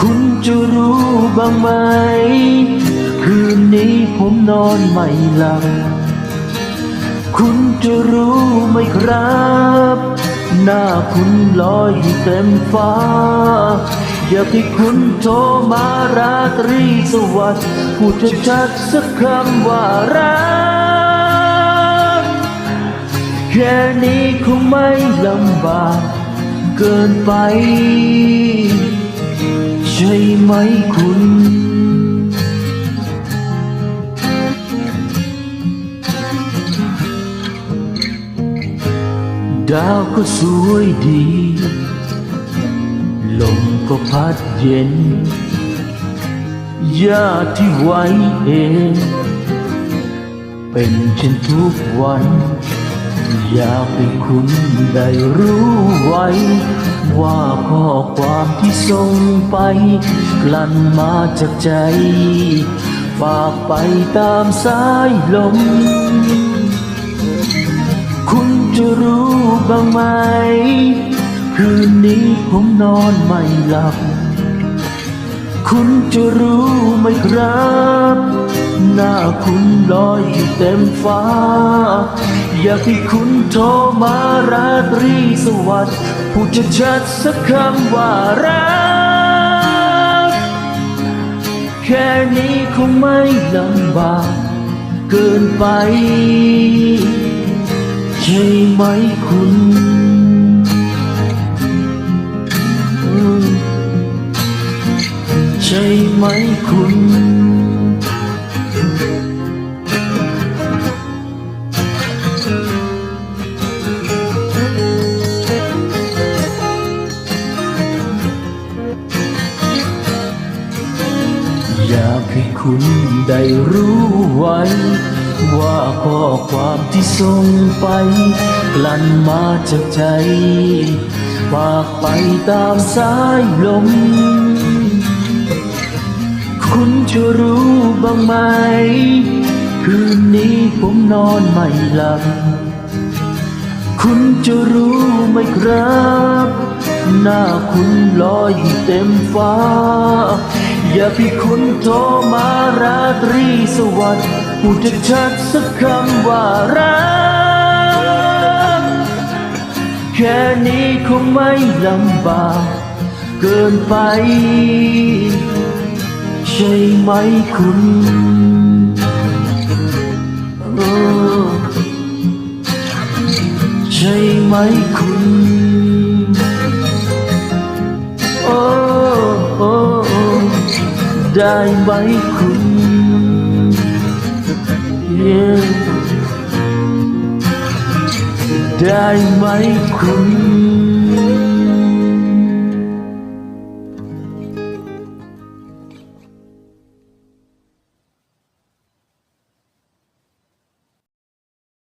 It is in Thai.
คุณจะรู้บ้างไหม คืนนี้ผมนอนไม่หลับ คุณจะรู้ไหมครับ หน้าคุณลอยอยู่เต็มฟ้า อยากให้คุณโทรมาราตรีสวัสดิ์พูดชัดๆสักคำว่ารัก แค่นี้คงไม่ลำบากเกินไป ใช่ไหมคุณ ดาวก็สวยดี ลมก็พัดเย็นหญ้าที่ไว้เองเป็นเช่นทุกวัน อยากให้คุณได้รู้ไว้ ว่าข้อความที่ส่งไปกลั่นมาจากใจ ฝากไปตามสายลม คุณจะรู้บ้างไหม คืนนี้ผมนอนไม่หลับ คุณจะรู้ไหมครับ หน้าคุณลอยอยู่เต็มฟ้า อยากให้คุณโทรมาราตรีสวัสดิ์พูดชัดๆสักคำว่ารัก แค่นี้คงไม่ลำบากเกินไป ใช่ไหมคุณใช่ไหมคุณ คุณได้รู้ไว้ ว่าข้อความที่ส่งไปกลั่นมาจากใจฝากไปตามสายลม คุณจะรู้บ้างไหม คืนนี้ผมนอนไม่หลับ คุณจะรู้ไหมครับ หน้าคุณลอยเต็มฟ้า อยากให้คุณโทรมาราตรีสวัสดิ์พูดชัดสักคำว่ารัก แค่นี้คงไม่ลำบากเกินไป ใช่ไหมคุณใช่ไหมคุณ ได้ไหมคุณ Yeah ได้ไหมคุณ